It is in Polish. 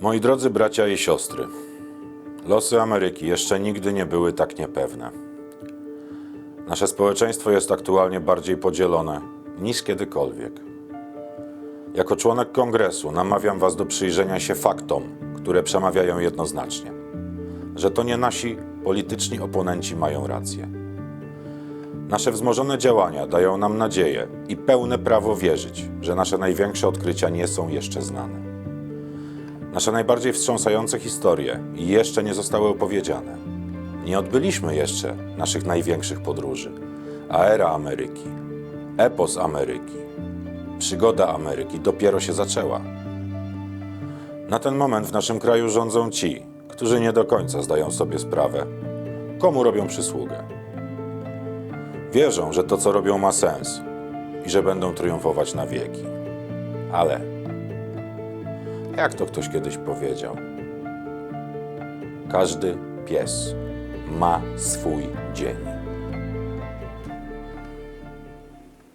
Moi drodzy bracia i siostry, losy Ameryki jeszcze nigdy nie były tak niepewne. Nasze społeczeństwo jest aktualnie bardziej podzielone niż kiedykolwiek. Jako członek kongresu namawiam Was do przyjrzenia się faktom, które przemawiają jednoznacznie, że to nie nasi polityczni oponenci mają rację. Nasze wzmożone działania dają nam nadzieję i pełne prawo wierzyć, że nasze największe odkrycia nie są jeszcze znane. Nasze najbardziej wstrząsające historie jeszcze nie zostały opowiedziane. Nie odbyliśmy jeszcze naszych największych podróży, a era Ameryki, epos Ameryki, przygoda Ameryki dopiero się zaczęła. Na ten moment w naszym kraju rządzą ci, którzy nie do końca zdają sobie sprawę, komu robią przysługę. Wierzą, że to, co robią, ma sens i że będą triumfować na wieki. Ale jak to ktoś kiedyś powiedział, każdy pies ma swój dzień.